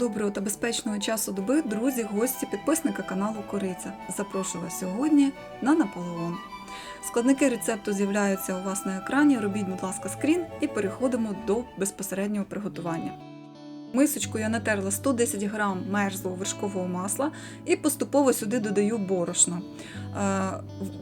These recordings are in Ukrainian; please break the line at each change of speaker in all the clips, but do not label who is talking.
Доброго та безпечного часу доби, друзі, гості, підписники каналу Кориця. Запрошую вас сьогодні на Наполеон. Складники рецепту з'являються у вас на екрані. Робіть, будь ласка, скрін і переходимо до безпосереднього приготування. Мисочку я натерла 110 г мерзлого вершкового масла і поступово сюди додаю борошно. Е,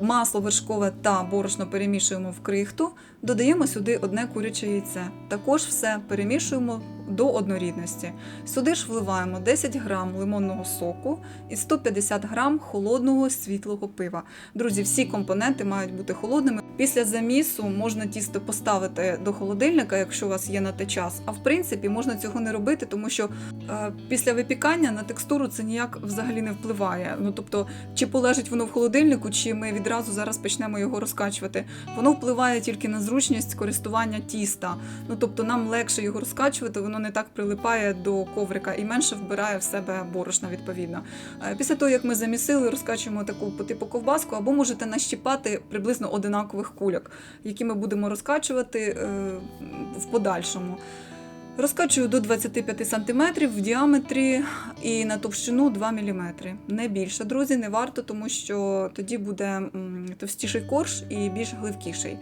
Масло вершкове та борошно перемішуємо в крихту, додаємо сюди одне куряче яйце. Також все перемішуємо до однорідності. Сюди ж вливаємо 10 грам лимонного соку і 150 грам холодного світлого пива. Друзі, всі компоненти мають бути холодними. Після замісу можна тісто поставити до холодильника, якщо у вас є на те час. А в принципі можна цього не робити, тому що е, після випікання на текстуру це ніяк взагалі не впливає. Ну тобто, чи полежить воно в холодильнику, чи ми відразу зараз почнемо його розкачувати. Воно впливає тільки на зручність користування тіста. Ну тобто нам легше його розкачувати, воно не так прилипає до коврика і менше вбирає в себе борошна відповідно. Е, Після того, як ми замісили, розкачуємо таку по типу ковбаску, або можете нащіпати приблизно одинакових куляк, які ми будемо розкачувати е, в подальшому. Розкачую до 25 см в діаметрі і на товщину 2 мм. Не більше, друзі, не варто, тому що тоді буде товстіший корж і більш гливкіший.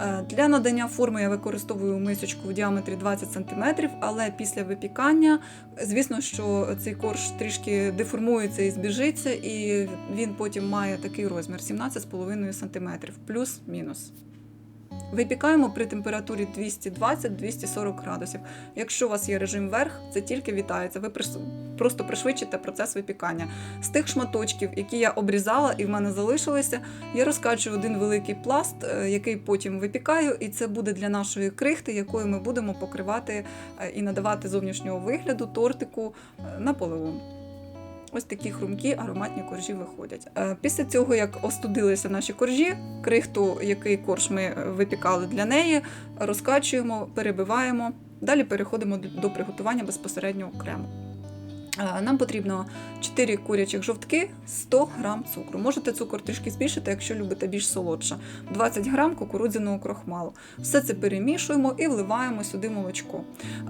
Е, Для надання форми я використовую мисочку в діаметрі 20 см, але після випікання, звісно, що цей корж трішки деформується і збіжиться, і він потім має такий розмір 17,5 см, плюс-мінус. Випікаємо при температурі 220-240 градусів. Якщо у вас є режим верх, це тільки вітається. Ви просто пришвидшите процес випікання. З тих шматочків, які я обрізала і в мене залишилися, я розкачую один великий пласт, е, який потім випікаю, і це буде для нашої крихти, якою ми будемо покривати е, і надавати зовнішнього вигляду тортику е, Наполеон. Ось такі хрумкі ароматні коржі виходять. Е, Після цього, як остудилися наші коржі, крихту, який корж ми е, випікали для неї, розкачуємо, перебиваємо. Далі переходимо до- приготування безпосередньо крему. Е, Нам потрібно 4 курячих жовтки, 100 г цукру. Можете цукор трішки збільшити, якщо любите більш солодше. 20 г кукурудзяного крохмалу. Все це перемішуємо і вливаємо сюди молочко.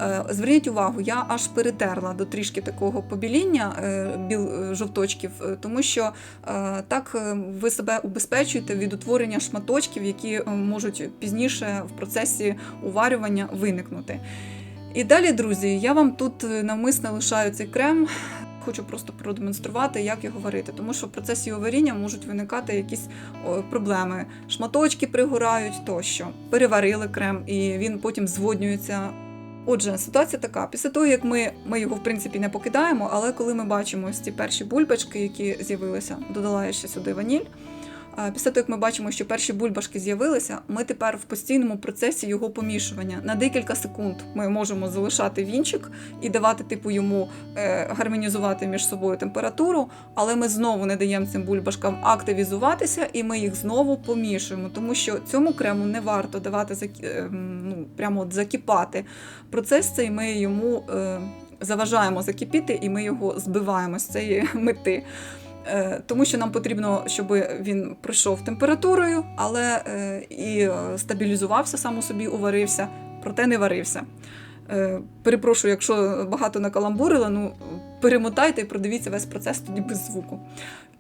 Е, Зверніть увагу, я аж перетерла до трішки такого побіління е, біл жовточків, тому що так ви себе убезпечуєте від утворення шматочків, які можуть пізніше в процесі уварювання виникнути. І далі, друзі, я вам тут е, навмисно лишаю цей крем. Хочу просто продемонструвати, як його варити, тому що в процесі його варіння можуть виникати якісь проблеми. Шматочки пригорають тощо. Переварили крем, і він потім зводнюється. Отже, ситуація така: після того, як ми, ми його в принципі не покидаємо, але коли ми бачимо ось ці перші бульбашки, які з'явилися, додала я ще сюди ваніль. Після того, як ми бачимо, що перші бульбашки з'явилися, ми тепер в постійному процесі його помішування. На декілька секунд ми можемо залишати вінчик і давати типу йому е, гармонізувати між собою температуру, але ми знову не даємо цим бульбашкам активізуватися, і ми їх знову помішуємо, тому що цьому крему не варто давати е, ну, прямо от закипати. Процес цей ми йому е, заважаємо закипіти, і ми його збиваємо з цієї мети. Е, Тому що нам потрібно, щоб він пройшов температурою, але е, і е, стабілізувався сам у собі, уварився, проте не варився. Е, Перепрошую, якщо багато накаламбурила, ну перемотайте і продивіться весь процес тоді без звуку.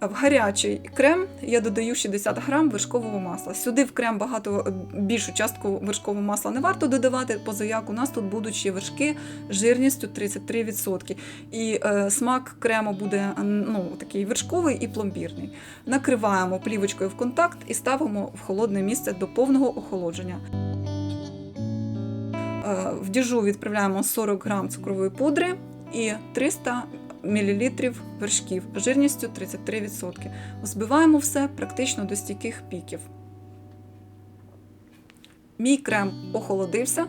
В гарячий крем я додаю 60 грам вершкового масла. Сюди в крем багато е, більшу частку вершкового масла не варто додавати, поза як у нас тут будуть ще вершки жирністю 33%. І е, смак крему буде ну, такий вершковий і пломбірний. Накриваємо плівочкою в контакт і ставимо в холодне місце до повного охолодження. Е, В діжу відправляємо 40 грам цукрової пудри і 300 мл вершків жирністю 33%. Збиваємо все практично до стійких піків. Мій крем охолодився.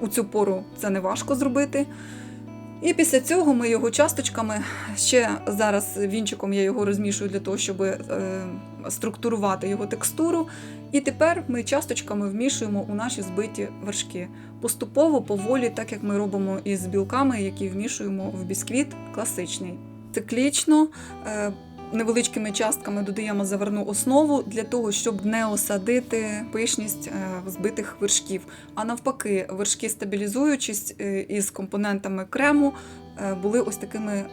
У цю пору це не важко зробити. І після цього ми його часточками, ще зараз вінчиком я його розмішую для того, щоб е, структурувати його текстуру. І тепер ми часточками вмішуємо у наші збиті вершки. Поступово, поволі, так як ми робимо із білками, які вмішуємо в бісквіт класичний. Циклічно, е, невеличкими частками додаємо заварну основу для того, щоб не осадити пишність е, збитих вершків. А навпаки, вершки стабілізуючись е, із компонентами крему, е, були ось такими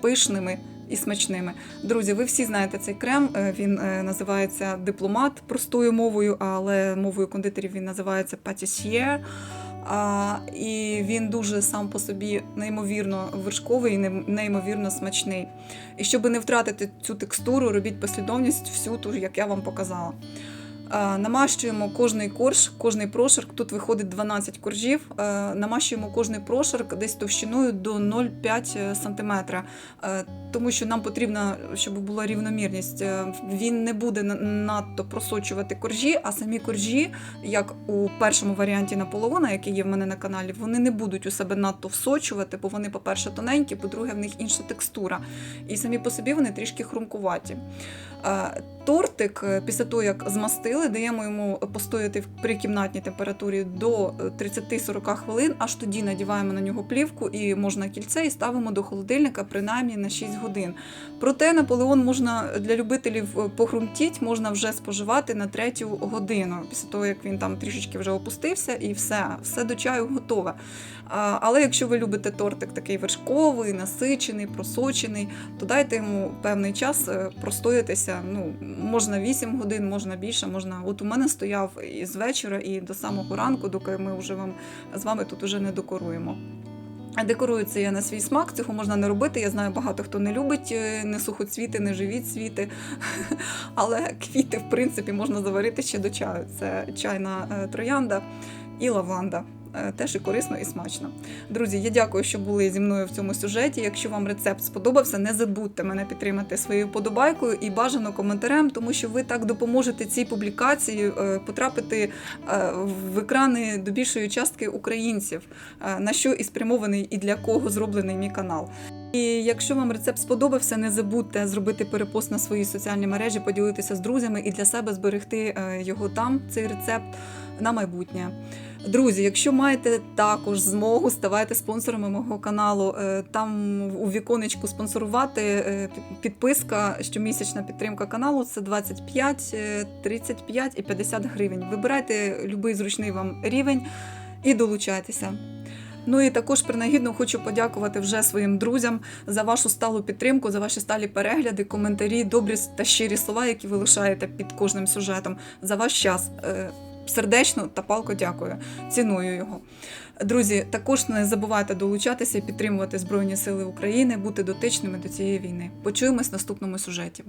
пишними і смачними. Друзі, ви всі знаєте цей крем. Він називається дипломат простою мовою, але мовою кондитерів він називається патісьє. А, і він дуже сам по собі неймовірно вершковий і неймовірно смачний. І щоб не втратити цю текстуру, робіть послідовність всю ту, як я вам показала. А, намащуємо кожний корж, кожний прошарк. Тут виходить 12 коржів. Е, намащуємо кожний прошарк десь товщиною до 0,5 см. Е, тому що нам потрібно, щоб була рівномірність. Е, Він не буде надто просочувати коржі, а самі коржі, як у першому варіанті Наполеона, який є в мене на каналі, вони не будуть у себе надто всочувати, бо вони, по-перше, тоненькі, по-друге, в них інша текстура. І самі по собі вони трішки хрумкуваті. Е, Тортик, е, після того, як змастили, даємо йому постояти в- при кімнатній температурі до е, 30-40 хвилин, аж тоді надіваємо на нього плівку і можна кільце і ставимо до холодильника принаймні на 6 годин. Проте Наполеон можна для любителів е, похрумтіть, можна вже споживати на третю годину, після того як він там трішечки вже опустився, і все, все до чаю готове. Але якщо ви любите тортик такий вершковий, насичений, просочений, то дайте йому певний час е, простоятися. Ну, можна 8 годин, можна більше, можна. От у мене стояв і з вечора, і до самого ранку, доки ми вже вам з вами тут уже не декоруємо. А Декорується я на свій смак, цього можна не робити. Я знаю, багато хто не любить е, не сухоцвіти, не живі цвіти. Але квіти, в принципі, можна заварити ще до чаю. Це чайна е, троянда і лаванда. Е, Теж і корисно, і смачно. Друзі, я дякую, що були зі мною в цьому сюжеті. Якщо вам рецепт сподобався, не забудьте мене підтримати своєю подобайкою і бажано коментарем, тому що ви так допоможете цій публікації е, потрапити е, в екрани до більшої частки українців, на що і спрямований і для кого зроблений мій канал. І якщо вам рецепт сподобався, не забудьте зробити перепост на свої соціальні мережі, поділитися з друзями і для себе зберегти його там, цей рецепт на майбутнє. Друзі, якщо маєте також змогу, ставайте спонсорами мого каналу. Е, Там у віконечку спонсорувати е, підписка, щомісячна підтримка каналу це 25, е, 35 і 50 гривень. Вибирайте будь-який зручний вам рівень і долучайтеся. Ну і також принагідно хочу подякувати вже своїм друзям за вашу сталу підтримку, за ваші сталі перегляди, коментарі, добрі та щирі слова, які ви лишаєте під кожним сюжетом, за ваш час. Сердечно та палко дякую, ціную його. Друзі, також не забувайте долучатися і підтримувати Збройні Сили України, бути дотичними до цієї війни. Почуємось в наступному сюжеті.